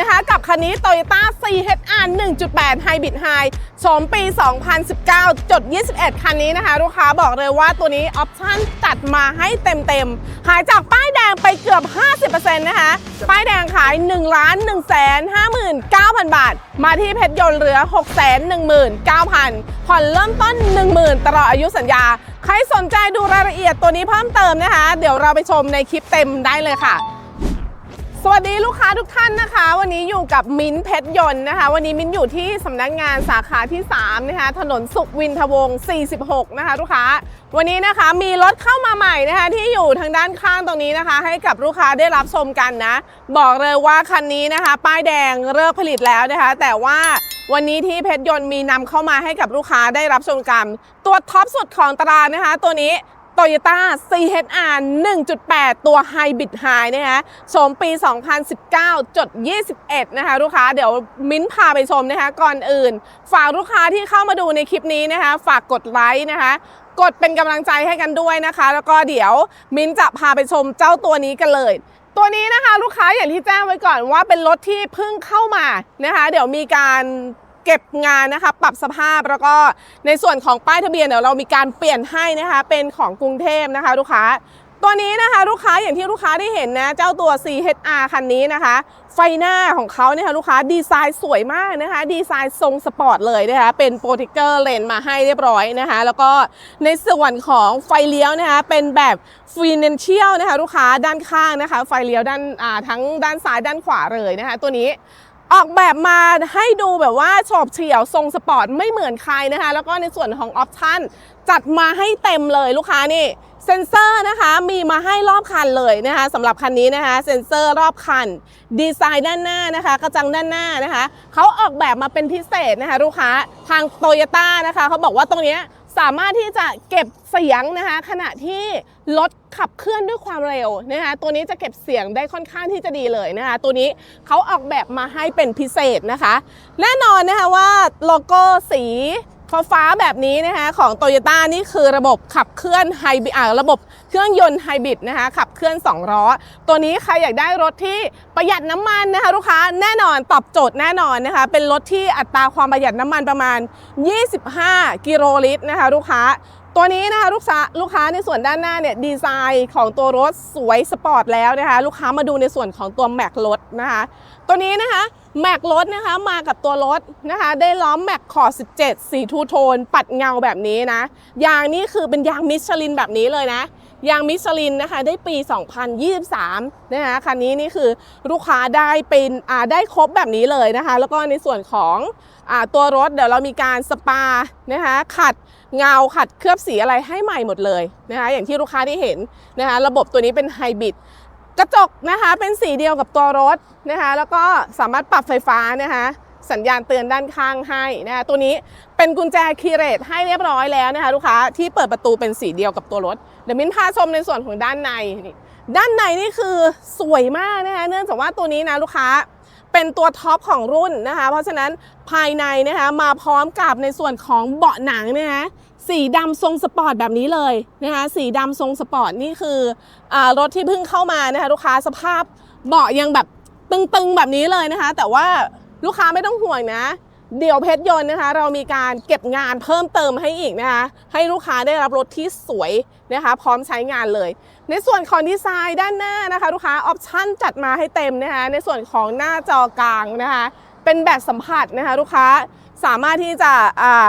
นะคะกับคันนี้ Toyota CHR 1.8 Hybrid High โฉมปี 2019 จด 21 คันนี้นะคะ ลูกค้าบอกเลยว่าตัวนี้ออปชั่นจัดมาให้เต็มๆ หายจากป้ายแดงไปเกือบ 50%นะคะ ป้ายแดงขาย 1 1 5 9 0 0 0 บาท มาที่เพชรยนต์เหลือ 6 1 9 0 0 0 ผ่อนเริ่มต้น 10,000 ตลอดอายุสัญญา ใครสนใจดูรายละเอียดตัวนี้เพิ่มเติมนะคะ เดี๋ยวเราไปชมในคลิปเต็มได้เลยค่ะ สวัสดีลูกค้าทุกท่านนะคะ วันนี้อยู่กับมิ้นเพชรยนต์นะคะ วันนี้มิ้นอยู่ที่สำนักงานสาขาที่3นะคะถนนสุขวินทวงศ์46 นะคะลูกค้า วันนี้นะคะมีรถเข้ามาใหม่นะคะที่อยู่ทางด้านข้างตรงนี้นะคะ ให้กับลูกค้าได้รับชมกันนะ บอกเลยว่าคันนี้นะคะ ป้ายแดงเลิกผลิตแล้วนะคะ แต่ว่าวันนี้ที่เพชรยนต์มีนำเข้ามาให้กับลูกค้าได้รับชมกันตัวท็อปสุดของตลาดนะคะ ตัวนี้ Toyota CHR 1.8 ตัว Hybrid High นะคะชมปี 2019 จด 21 นะคะลูกค้า เดี๋ยวมิ้นพาไปชมนะคะก่อนอื่น ฝากลูกค้าที่เข้ามาดูในคลิปนี้นะคะ ฝากกดไลค์นะคะ กดเป็นกำลังใจให้กันด้วยนะคะ แล้วก็เดี๋ยวมิ้นจะพาไปชมเจ้าตัวนี้กันเลยตัวนี้นะคะลูกค้าอย่างที่แจ้งไว้ก่อนว่าเป็นรถที่เพิ่งเข้ามานะคะ เดี๋ยวมีการ เก็บงานนะคะ ปรับสภาพแล้วก็ในส่วนของป้ายทะเบียนเดี๋ยวเรามีการเปลี่ยนให้นะคะ เป็นของกรุงเทพนะคะ ลูกค้า ตัวนี้นะคะ ลูกค้าอย่างที่ลูกค้าได้เห็นนะ เจ้าตัว CHR คันนี้นะคะ ไฟหน้าของเขาเนี่ยค่ะลูกค้าดีไซน์สวยมากนะคะ ดีไซน์ทรงสปอร์ตเลยนะคะ เป็นโปรเทคเกอร์เลนมาให้เรียบร้อยนะคะ แล้วก็ในส่วนของไฟเลี้ยวนะคะ เป็นแบบฟินนเชียลนะคะ ลูกค้าด้านข้างนะคะ ไฟเลี้ยวด้านทั้งด้านซ้ายด้านขวาเลยนะคะ ตัวนี้ ออกแบบมาให้ดูแบบว่าโฉบเฉี่ยวทรงสปอร์ตไม่เหมือนใครนะคะ แล้วก็ในส่วนของออปชั่นจัดมาให้เต็มเลยลูกค้านี่เซ็นเซอร์นะคะมีมาให้รอบคันเลยนะคะสำหรับคันนี้นะคะเซ็นเซอร์รอบคัน ดีไซน์ด้านหน้านะคะกระจังด้านหน้านะคะเขาออกแบบมาเป็นพิเศษนะคะลูกค้าทางโตโยต้านะคะเขาบอกว่าตรงนี้ สามารถที่จะเก็บเสียงนะคะขณะที่รถขับเคลื่อนด้วยความเร็วนะคะตัวนี้จะเก็บเสียงได้ค่อนข้างที่จะดีเลยนะคะตัวนี้เขาออกแบบมาให้เป็นพิเศษนะคะ แน่นอนนะคะว่าโลโก้สี ฟ้าฟ้าแบบนี้นะคะของ t o y ยต้านี่คือระบบขับเคลื่อนไฮบริดอ่าระบบเครื่องยนต์ไฮบริดนะคะขับเคลื่อน 2 ล้อ ตัวนี้ใครอยากได้รถที่ประหยัดน้ำมันนะคะลูกค้าแน่นอนตอบโจทย์แน่นอนนะคะเป็นรถที่อัตราความประหยัดน้ำมันประมาณ 25 กิโลลิตรนะคะลูกค้าตัวนี้นะคะลูกค้าลูกค้าในส่วนด้านหน้าเนี่ยดีไซน์ของตัวรถสวยสปอร์ตแล้วนะคะลูกค้ามาดูในส่วนของตัวแม็กรถนะคะตัวนี้นะคะ แม็กรถนะคะมากับตัวรถนะคะ ได้ล้อมแม็กขอด17 สีทูโทน ปัดเงาแบบนี้นะ ยางนี่คือเป็นยางมิชลินแบบนี้เลยนะ ยางมิชลินนะคะได้ปี 2023 นะคะคันนี้นี่คือลูกค้าได้เป็นอ่าได้ครบแบบนี้เลยนะคะ แล้วก็ในส่วนของอ่าตัวรถเดี๋ยวเรามีการสปานะคะขัดเงาขัดเคลือบสีอะไรให้ใหม่หมดเลยนะคะอย่างที่ลูกค้าได้เห็นนะคะระบบตัวนี้เป็นไฮบริด กระจกนะคะเป็นสีเดียวกับตัวรถนะคะแล้วก็สามารถปรับไฟฟ้านะคะสัญญาณเตือนด้านข้างให้นะคะตัวนี้เป็นกุญแจคีย์เรทให้เรียบร้อยแล้วนะคะลูกค้าที่เปิดประตูเป็นสีเดียวกับตัวรถเดี๋ยวมิ้นพาชมในส่วนของด้านในนี่ด้านในนี่คือสวยมากนะคะเนื่องจากว่าตัวนี้นะลูกค้าเป็นตัวท็อปของรุ่นนะคะเพราะฉะนั้นภายในนะคะมาพร้อมกับในส่วนของเบาะหนังนะคะ สีดำทรงสปอร์ตแบบนี้เลยนะคะสีดำทรงสปอร์ตนี่คืออรถที่เพิ่งเข้ามานะคะลูกค้าสภาพเบาะยังแบบตึงๆแบบนี้เลยนะคะ แต่ว่าลูกค้าไม่ต้องห่วงนะ เดี๋ยวเพชรยนต์นะคะ เรามีการเก็บงานเพิ่มเติมให้อีกนะคะให้ลูกค้าได้รับรถที่สวยนะคะ พร้อมใช้งานเลย ในส่วนของดีไซน์ด้านหน้านะคะลูกค้าออปชั่นจัดมาให้เต็มนะคะในส่วนของหน้าจอกลางนะคะ เป็นแบบสัมผัสนะคะ ลูกค้าสามารถที่จะอ่า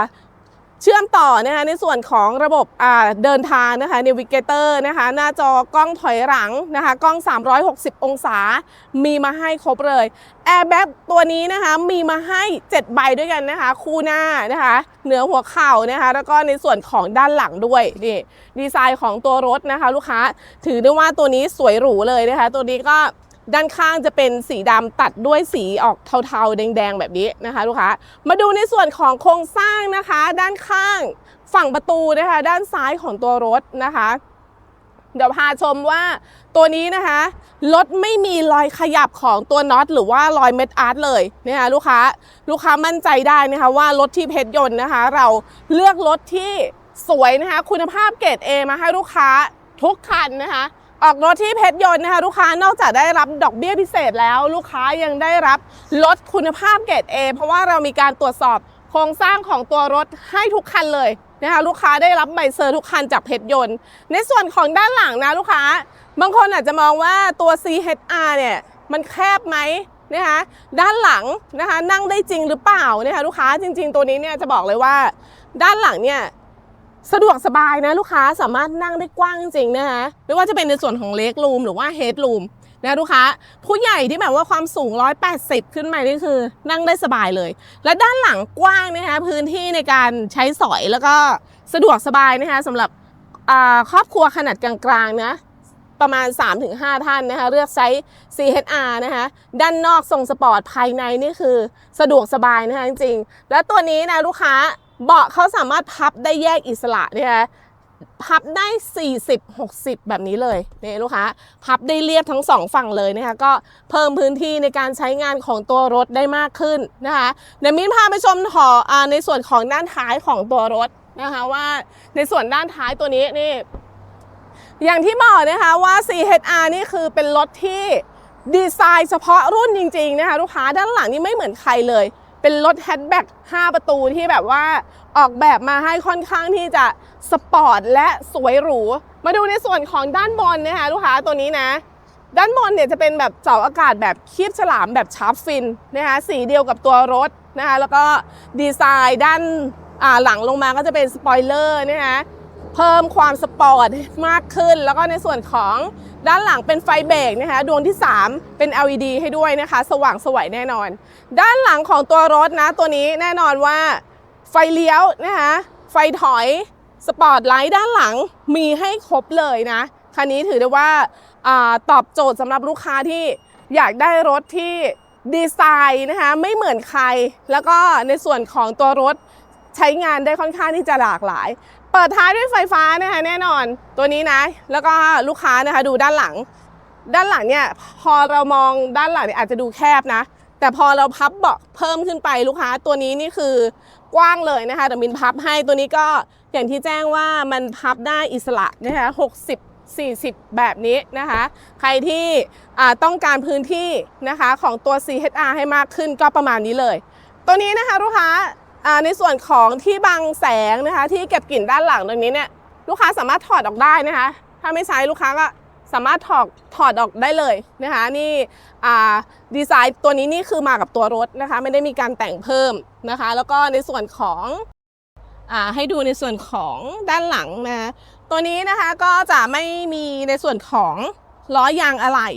เชื่อมต่อนะคะในส่วนของระบบอ่าเดินทางนะคะ Navigator นะคะหน้าจอกล้องถอยหลังนะคะกล้อง 360 องศา มีมาให้ครบเลย Airbag ตัวนี้นะคะมีมาให้ 7 ใบด้วยกันนะคะ คู่หน้านะคะเหนือหัวเข่านะคะแล้วก็ในส่วนของด้านหลังด้วยนี่ดีไซน์ของตัวรถนะคะ ลูกค้าถือได้ว่าตัวนี้สวยหรูเลยนะคะ ตัวนี้ก็ ด้านข้างจะเป็นสีดำตัดด้วยสีออกเทาๆ แดงๆ แบบนี้นะคะลูกค้า มาดูในส่วนของโครงสร้างนะคะ ด้านข้างฝั่งประตูนะคะ ด้านซ้ายของตัวรถนะคะ เดี๋ยวพาชมว่าตัวนี้นะคะรถไม่มีรอยขยับของตัวน็อตหรือว่ารอยเม็ดอาร์ตเลยนะคะลูกค้าลูกค้ามั่นใจได้นะคะว่ารถที่เพชรยนต์นะคะ เราเลือกรถที่สวยนะคะ คุณภาพเกรด A มาให้ลูกค้าทุกคันนะคะ ออกรถที่เพชรยนต์นะคะลูกค้านอกจากได้รับดอกเบี้ยพิเศษแล้ว ลูกค้ายังได้รับลดคุณภาพเกรด A เพราะว่าเรามีการตรวจสอบโครงสร้างของตัวรถให้ทุกคันเลยนะคะลูกค้าได้รับใบเซอร์ทุกคันจากเพชรยนต์ ในส่วนของด้านหลังนะลูกค้า บางคนอาจจะมองว่าตัว CHR เนี่ยมันแคบไหมนะคะด้านหลังนะคะนั่งได้จริงหรือเปล่านะคะลูกค้าจริง ๆ ตัวนี้เนี่ยจะบอกเลยว่า ด้านหลังเนี่ย สะดวกสบายนะลูกค้าสามารถนั่งได้กว้างจริงนะคะไม่ว่าจะเป็นในส่วนของเล็กรูมหรือว่าเฮดรูมนะลูกค้าผู้ใหญ่ที่แบบว่าความสูง 180 ขึ้นมานี่คือนั่งได้สบายเลย และด้านหลังกว้างนะคะพื้นที่ในการใช้สอยแล้วก็สะดวกสบายนะคะสำหรับครอบครัวขนาดกลางๆนะประมาณ 3-5 ท่านนะคะเลือกไซส์ CHR นะคะด้านนอกทรงสปอร์ตภายในนี่คือสะดวกสบายนะคะจริงๆ และตัวนี้นะลูกค้า เบาะเขาสามารถพับได้แยกอิสระนะคะพับได้ 40 60 แบบนี้เลยเนี่ยลูกค้าพับได้เรียบทั้งสองฝั่งเลยนะคะ ก็เพิ่มพื้นที่ในการใช้งานของตัวรถได้มากขึ้นนะคะเดี๋ยวมิ้นพาไปชมหออในส่วนของด้านท้ายของตัวรถนะคะว่าในส่วนด้านท้ายตัวนี้นี่ อย่างที่บอกนะคะว่า CHR นี่คือเป็นรถที่ดีไซน์เฉพาะรุ่นจริงๆนะคะลูกค้าด้านหลังนี่ไม่เหมือนใครเลย เป็นรถแฮชแบ็ก5 ประตูที่แบบว่าออกแบบมาให้ค่อนข้างที่จะสปอร์ตและสวยหรู มาดูในส่วนของด้านบนนะคะลูกค้าตัวนี้นะ ด้านบนเนี่ยจะเป็นแบบเสาอากาศแบบคีบฉลามแบบชาร์ปฟินนะคะสีเดียวกับตัวรถนะคะแล้วก็ดีไซน์ด้านหลังลงมาก็จะเป็นสปอยเลอร์นะคะ เพิ่มความสปอร์ตมากขึ้น แล้วก็ในส่วนของด้านหลังเป็นไฟเบรกนะคะดวงที่ 3 เป็น LED ให้ด้วยนะคะ สว่างสวยแน่นอน ด้านหลังของตัวรถนะ ตัวนี้แน่นอนว่าไฟเลี้ยวนะคะไฟถอยสปอร์ตไลท์ด้านหลังมีให้ครบเลยนะคันนี้ถือได้ว่าอาตอบโจทย์สำหรับลูกค้าที่อยากได้รถที่ดีไซน์นะคะไม่เหมือนใคร แล้วก็ในส่วนของตัวรถใช้งานได้ค่อนข้างที่จะหลากหลายเปิดท้ายด้วยไฟฟ้านะคะแน่นอนตัวนี้นะ แล้วก็ลูกค้านะคะดูด้านหลัง ด้านหลังเนี่ยพอเรามองด้านหลังเนี่ยอาจจะดูแคบนะ แต่พอเราพับเบาะเพิ่มขึ้นไปลูกค้าตัวนี้นี่คือกว้างเลยนะคะเดี๋ยวมินพับให้ตัวนี้ก็อย่างที่แจ้งว่ามันพับได้อิสระนะคะ60 40 แบบนี้นะคะ ใครที่ต้องการพื้นที่นะคะของตัว CHR ให้มากขึ้นก็ประมาณนี้เลย ตัวนี้นะคะลูกค้า ในส่วนของที่บังแสงนะคะ ที่เก็บกลิ่นด้านหลังตรงนี้เนี่ยลูกค้าสามารถถอดออกได้นะคะ ถ้าไม่ใช้ลูกค้าก็สามารถถอดถอดออกได้เลยนะคะ นี่ดีไซน์ตัวนี้นี่คือมากับตัวรถนะคะ ไม่ได้มีการแต่งเพิ่มนะคะ แล้วก็ในส่วนของอให้ดูในส่วนของด้านหลังนะตัวนี้นะคะก็จะไม่มีในส่วนของล้อยางอะไหล่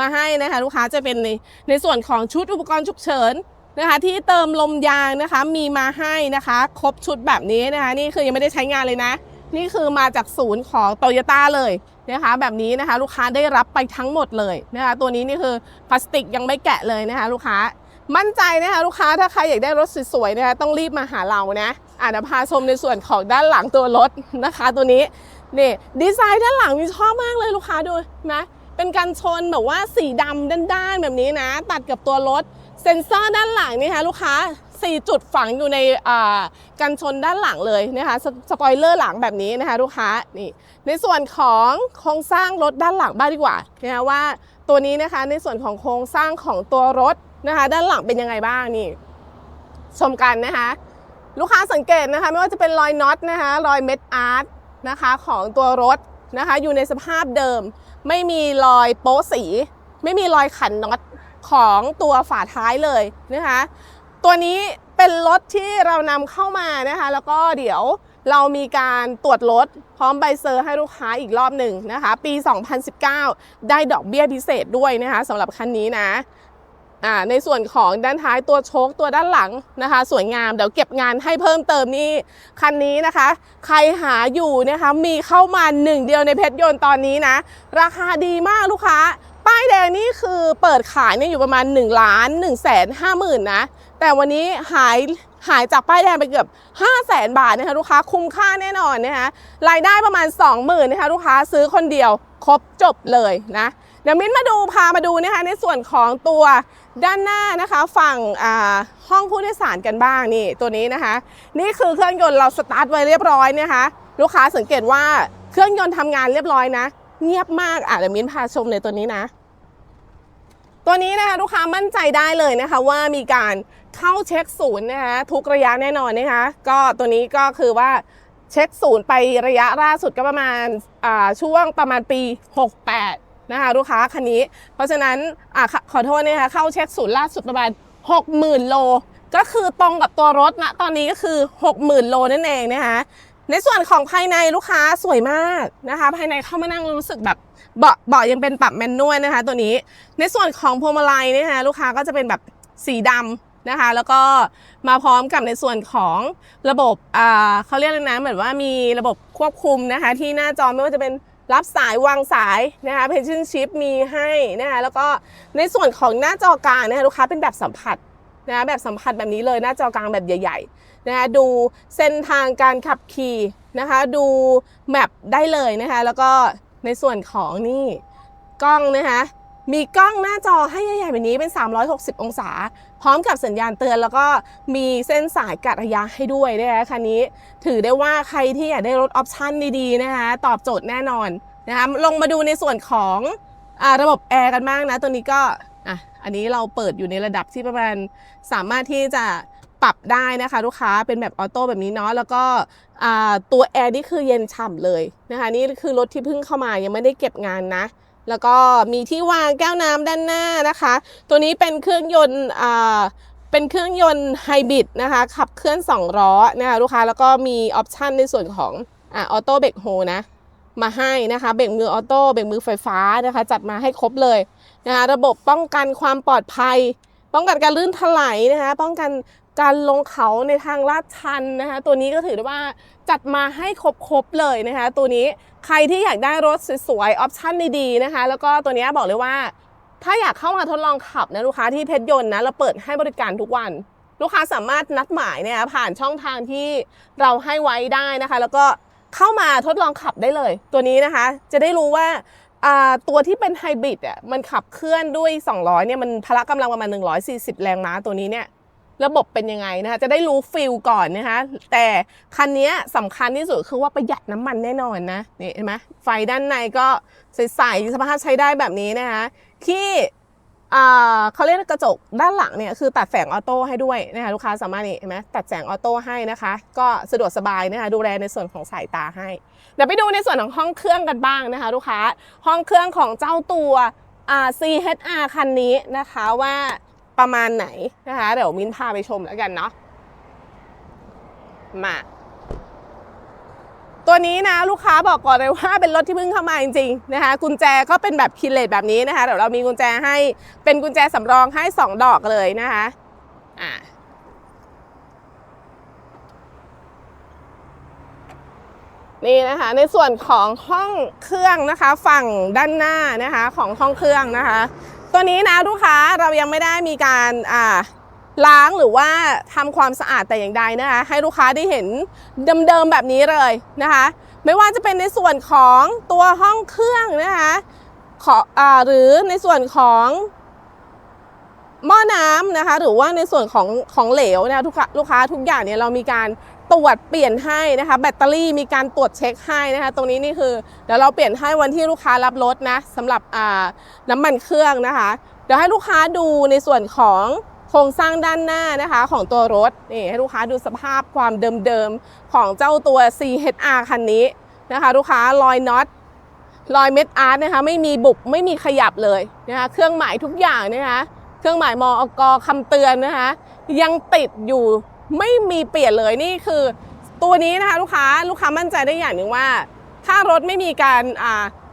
มาให้นะคะ ลูกค้าจะเป็นในในส่วนของชุดอุปกรณ์ฉุกเฉิน นะคะที่เติมลมยางนะคะมีมาให้นะคะ ครบชุดแบบนี้นะคะ นี่คือยังไม่ได้ใช้งานเลยนะ นี่คือมาจากศูนย์ของโตโยต้าเลยนะคะ แบบนี้นะคะลูกค้าได้รับไปทั้งหมดเลยนะคะ ตัวนี้นี่คือพลาสติกยังไม่แกะเลยนะคะ ลูกค้ามั่นใจนะคะลูกค้าถ้าใครอยากได้รถสวยๆนะคะต้องรีบมาหาเรานะอะเดี๋ยวพาชมในส่วนของด้านหลังตัวรถนะคะ ตัวนี้นี่ดีไซน์ด้านหลังมีชอบมากเลยลูกค้าดูนะเป็นการชนแบบว่าสีดำด้านๆแบบนี้นะ ตัดกับตัวรถ เซ็นเซอร์ด้านหลังนี่คะลูกค้า 4 จุดฝังอยู่ในกันชนด้านหลังเลยนะคะสสปอยเลอร์หลังแบบนี้นะคะลูกค้านี่ในส่วนของโครงสร้างรถด้านหลังบ้างดีกว่านะคะว่าตัวนี้นะคะในส่วนของโครงสร้างของตัวรถนะคะด้านหลังเป็นยังไงบ้างนี่ชมกันนะคะ ลูกค้าสังเกตนะคะไม่ว่าจะเป็นรอยน็อตนะคะรอยเม็ดอาร์ตนะคะของตัวรถนะคะอยู่ในสภาพเดิม ไม่มีรอยโป๊สี ไม่มีรอยขันน็อต ของตัวฝาท้ายเลยนะคะ ตัวนี้เป็นรถที่เรานำเข้ามานะคะ แล้วก็เดี๋ยวเรามีการตรวจรถพร้อมใบเซอร์ให้ลูกค้าอีกรอบหนึ่งนะคะ ปี 2019 ได้ดอกเบี้ยพิเศษด้วยนะคะสำหรับคันนี้นะในส่วนของด้านท้ายตัวโชคตัวด้านหลังนะคะ สวยงามเดี๋ยวเก็บงานให้เพิ่มเติมนี่คันนี้นะคะ ใครหาอยู่นะคะมีเข้ามาหนึ่งเดียวในเพชรยนต์ตอนนี้นะ ราคาดีมากลูกค้าายแดงนี่คือเปิดขายเนี่ยอยู่ประมาณ1ล้าน1แสนห้าหมื่นนะ แต่วันนี้หายหายจากป้ายแดงไปเกือบ 5 0 0แสนบาทนะคะลูกค้าคุ้มค่าแน่นอนนะคะรายได้ประมาณ 20,000นะคะลูกค้าซื้อคนเดียวครบจบเลยนะเดี๋ยวมิ้นมาดูพามาดูนะคะในส่วนของตัวด้านหน้านะคะฝั่งห้องผู้โดยสารกันบ้างนี่ตัวนี้นะคะ นี่คือเครื่องยนต์เราสตาร์ทไว้เรียบร้อยนะคะ ลูกค้าสังเกตว่าเครื่องยนต์ทำงานเรียบร้อยนะ เงียบมากอะเดี๋ยวมิ้นพาชมเลยตัวนี้นะ ตัวนี้นะคะลูกค้ามั่นใจได้เลยนะคะว่ามีการเข้าเช็คศูนย์นะคะทุกระยะแน่นอนนะคะก็ตัวนี้ก็คือว่าเช็คศูนย์ไประยะล่าสุดก็ประมาณาช่วงประมาณปี 68 นะคะลูกค้าคันนี้ เพราะฉะนั้นอขอขอโทษนะคะเข้าเช็คศูนย์ล่าสุดประมาณ 60,000 โล ก็คือตรงกับตัวรถนะตอนนี้ก็คือ 60,000 โลนั่นเองนะคะในส่วนของภายในลูกค้าสวยมากนะคะ ภายในเข้ามานั่งรู้สึกแบบ เบาะเบาะยังเป็นปรับแมนนวลนะคะ ตัวนี้ ในส่วนของพวงมาลัยนะคะลูกค้าก็จะเป็นแบบสีดำนะคะ แล้วก็มาพร้อมกับในส่วนของระบบอ่าเขาเรียกเลยนะเหมือนว่ามีระบบควบคุมนะคะ ที่หน้าจอไม่ว่าจะเป็นรับสายวางสายนะคะเพนชั่นชิพมีให้นะคะแล้วก็ในส่วนของหน้าจอกลางนะคะลูกค้าเป็นแบบสัมผัสนะคะแบบสัมผัสแบบนี้เลยหน้าจอกลางแบบใหญ่ๆนะคะดูเส้นทางการขับขี่นะคะ ดูแมปได้เลยนะคะ แล้วก็ ในส่วนของนี่กล้องนะคะ มีกล้องหน้าจอให้ใหญ่ๆแบบนี้เป็น 360 องศา พร้อมกับสัญญาณเตือน แล้วก็มีเส้นสายกัดระยะให้ด้วยนะคะคันนี้ ถือได้ว่าใครที่อยากได้รถออปชั่นดีๆนะคะ ตอบโจทย์แน่นอนนะคะลงมาดูในส่วนของอระบบแอร์กันบ้างนะ ตัวนี้ก็อะอันนี้เราเปิดอยู่ในระดับที่ประมาณสามารถที่จะ ปรับได้นะคะลูกค้าเป็นแบบออโต้แบบนี้เนาะแล้วก็ตัวแอร์นี่คือเย็นฉ่ำเลยนะคะนี่คือรถที่เพิ่งเข้ามายังไม่ได้เก็บงานนะแล้วก็มีที่วางแก้วน้ำด้านหน้านะคะ ตัวนี้เป็นเครื่องยนต์เป็นเครื่องยนต์ไฮบริดนะคะ ขับเคลื่อน 2 ล้อนะคะลูกค้าแล้วก็มีออปชันในส่วนของออโต้เบรกโฮนะ มาให้นะคะ เบรกมือออโต้เบรกมือไฟฟ้านะคะ จัดมาให้ครบเลยนะคะ ระบบป้องกันความปลอดภัย ป้องกันการลื่นถลายนะคะ ป้องกัน การลงเขาในทางลาดชันนะคะ ตัวนี้ก็ถือได้ว่าจัดมาให้ครบๆเลยนะคะ ตัวนี้ใครที่อยากได้รถสวยๆออปชั่นดีๆนะคะ แล้วก็ตัวนี้บอกเลยว่า ถ้าอยากเข้ามาทดลองขับนะลูกค้าที่เพชรยนต์นะเราเปิดให้บริการทุกวัน ลูกค้าสามารถนัดหมายเนี่ยผ่านช่องทางที่เราให้ไว้ได้นะคะ แล้วก็เข้ามาทดลองขับได้เลย ตัวนี้นะคะ จะได้รู้ว่าตัวที่เป็นไฮบริดอะมันขับเคลื่อนด้วย 200เนี่ยมันพละกำลังประมาณ 140 แรงม้าตัวนี้เนี่ย ระบบเป็นยังไงนะคะจะได้รู้ฟิลก่อนนะคะแต่คันนี้สำคัญที่สุดคือว่าประหยัดน้ำมันแน่นอนนะนี่เห็นไหมไฟด้านในก็ใสๆสภาพใช้ได้แบบนี้นะคะที่เขาเรียกกระจกด้านหลังเนี่ยคือตัดแสงออโต้ให้ด้วยนะคะลูกค้าสามารถนี่เห็นไหมตัดแสงออโต้ให้นะคะ ก็สะดวกสบายนะคะดูแลในส่วนของสายตาให้เดี๋ยวไปดูในส่วนของห้องเครื่องกันบ้างนะคะ ลูกค้าห้องเครื่องของเจ้าตัว CHR คันนี้นะคะว่า ประมาณไหนนะคะ เดี๋ยวมิ้นพาไปชมแล้วกันเนาะมา ตัวนี้นะลูกค้าบอกก่อนเลยว่าเป็นรถที่เพิ่งเข้ามาจริงๆนะคะ กุญแจก็เป็นแบบคิเลตแบบนี้นะคะ เดี๋ยวเรามีกุญแจให้เป็นกุญแจสำรองให้ 2 ดอกเลยนะคะอ่านี่นะคะในส่วนของห้องเครื่องนะคะ ฝั่งด้านหน้านะคะของห้องเครื่องนะคะ ตัวนี้นะลูกค้าเรายังไม่ได้มีการอ่าล้างหรือว่าทำความสะอาดแต่อย่างใดนะคะ ให้ลูกค้าได้เห็นเดิมๆแบบนี้เลยนะคะ ไม่ว่าจะเป็นในส่วนของตัวห้องเครื่องนะคะขออหรือในส่วนของหม้อน้ำนะคะ หรือว่าในส่วนของของเหลวนะคะทุกลูกค้าทุกอย่างเนี่ยเรามีการ ตรวจเปลี่ยนให้นะคะ แบตเตอรี่มีการตรวจเช็คให้นะคะ ตรงนี้นี่คือเดี๋ยวเราเปลี่ยนให้วันที่ลูกค้ารับรถนะสำหรับน้ำมันเครื่องนะคะ เดี๋ยวให้ลูกค้าดูในส่วนของโครงสร้างด้านหน้านะคะของตัวรถนี่ให้ลูกค้าดูสภาพความเดิมๆของเจ้าตัว CHR คันนี้นะคะ ลูกค้ารอยน็อตรอยเม็ดอาร์ตนะคะไม่มีบุบไม่มีขยับเลยนะคะเครื่องหมายทุกอย่างนะคะเครื่องหมายมอกคำเตือนนะคะยังติดอยู่ ไม่มีเปลี่ยนเลยนี่คือ ตัวนี้นะคะลูกค้าลูกค้ามั่นใจได้อย่างหนึ่งว่า ถ้ารถไม่มีการ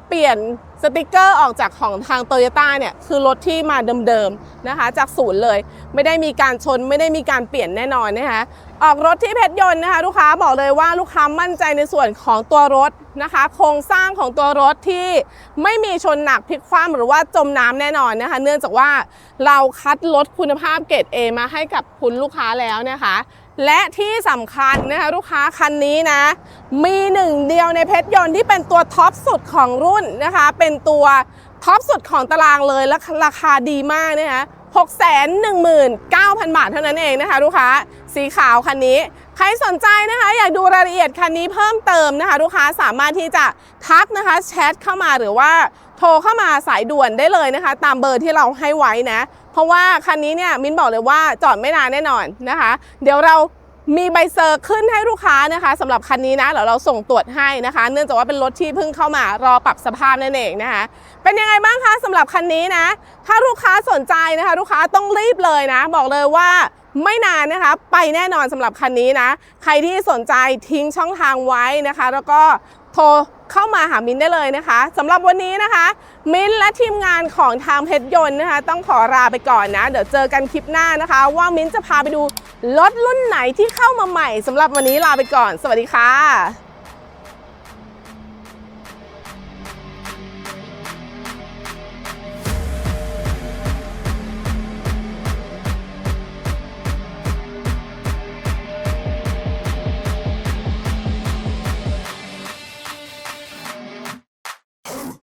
เปลี่ยนสติกเกอร์ออกจากของทางโตโยต้าเนี่ยคือรถที่มาเดิมๆนะคะ จากศูนย์เลย ไม่ได้มีการชนไม่ได้มีการเปลี่ยนแน่นอนนะคะออกรถที่เพชรยนต์นะคะ ลูกค้าบอกเลยว่าลูกค้ามั่นใจในส่วนของตัวรถ นะคะ โครงสร้างของตัวรถที่ไม่มีชนหนักพลิกคว่ำหรือว่าจมน้ำแน่นอนนะคะ เนื่องจากว่าเราคัดรถคุณภาพเกรด A มาให้กับคุณลูกค้าแล้วนะคะ และที่สำคัญนะคะลูกค้าคันนี้นะ มีหนึ่งเดียวในเพชรยนต์ที่เป็นตัวท็อปสุดของรุ่นนะคะ เป็นตัวท็อปสุดของตารางเลยและราคาดีมากนะคะ 619,000 บาทเท่านั้นเองนะคะลูกค้าสีขาวคันนี้ ใครสนใจนะคะ อยากดูรายละเอียดคันนี้เพิ่มเติมนะคะ ลูกค้าสามารถที่จะทักนะคะแชทเข้ามาหรือว่าโทรเข้ามาสายด่วนได้เลยนะคะ ตามเบอร์ที่เราให้ไว้นะ เพราะว่าคันนี้เนี่ยมิ้นบอกเลยว่าจอดไม่นานแน่นอนนะคะ เดี๋ยวเรา มีใบเซอร์ขึ้นให้ลูกค้านะคะสำหรับคันนี้นะเดี๋ยวเราส่งตรวจให้นะคะ เนื่องจากว่าเป็นรถที่เพิ่งเข้ามารอปรับสภาพนั่นเองนะคะ เป็นยังไงบ้างคะสำหรับคันนี้นะ ถ้าลูกค้าสนใจนะคะ ลูกค้าต้องรีบเลยนะ บอกเลยว่าไม่นานนะคะ ไปแน่นอนสำหรับคันนี้นะ ใครที่สนใจทิ้งช่องทางไว้นะคะ แล้วก็โทร เข้ามาหามินได้เลยนะคะสำหรับวันนี้นะคะ มินและทีมงานของทางเพชรยนต์นะคะ ต้องขอลาไปก่อนนะ เดี๋ยวเจอกันคลิปหน้านะคะ ว่ามินจะพาไปดูรถรุ่นไหนที่เข้ามาใหม่สำหรับวันนี้ลาไปก่อน สวัสดีค่ะ